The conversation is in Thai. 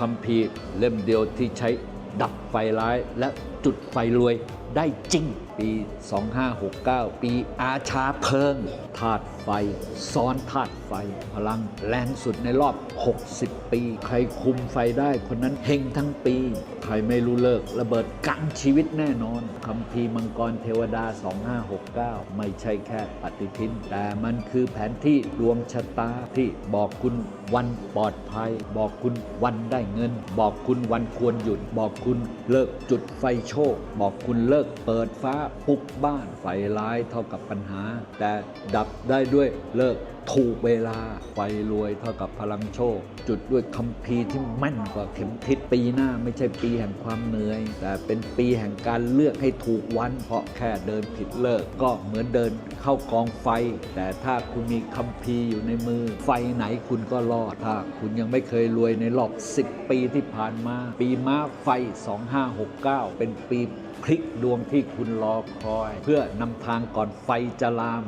คัมภีร์เล่มเดียวที่ใช้ดับไฟร้ายและจุดไฟรวยได้จริงปี 2569 ปีอาชาเพลิงธาตุไฟ ซ้อนธาตุไฟ พลังแรงสุดในรอบ 60 ปี ใครคุมไฟได้คนนั้นเฮงทั้งปี ใครไม่รู้เลิกระเบิดกลางชีวิตแน่นอนคัมภีมังกรเทวดา 2569 ไม่ใช่แค่ปฏิทิน แต่มันคือแผนที่ดวงชะตาที่บอกคุณวันปลอดภัย บอกคุณวันได้เงิน บอกคุณวันควรหยุด บอกคุณเลิกจุดไฟโชค บอกคุณเลิกเปิดฟ้าปลุกบ้านไฟร้ายเท่ากับปัญหา แต่ดับได้ด้วยเลิก ถูกเวลาไฟรวยเท่ากับพลังโชค จุดด้วยคัมภีร์ที่แม่นกว่าเข็มทิศปีหน้าไม่ใช่ปีแห่งความเหนื่อย แต่เป็นปีแห่งการเลือกให้ถูกวัน เพราะแค่เดินผิดเลิก ก็เหมือนเดินเข้ากองไฟ แต่ถ้าคุณมีคัมภีร์อยู่ในมือ ไฟไหนคุณก็รอดถ้าคุณยังไม่เคยรวยในรอบ 10 ปีที่ผ่านมา ปีม้าไฟ 2569 เป็นปีพลิกดวงที่คุณรอคอย เพื่อนำทางก่อนไฟจะลาม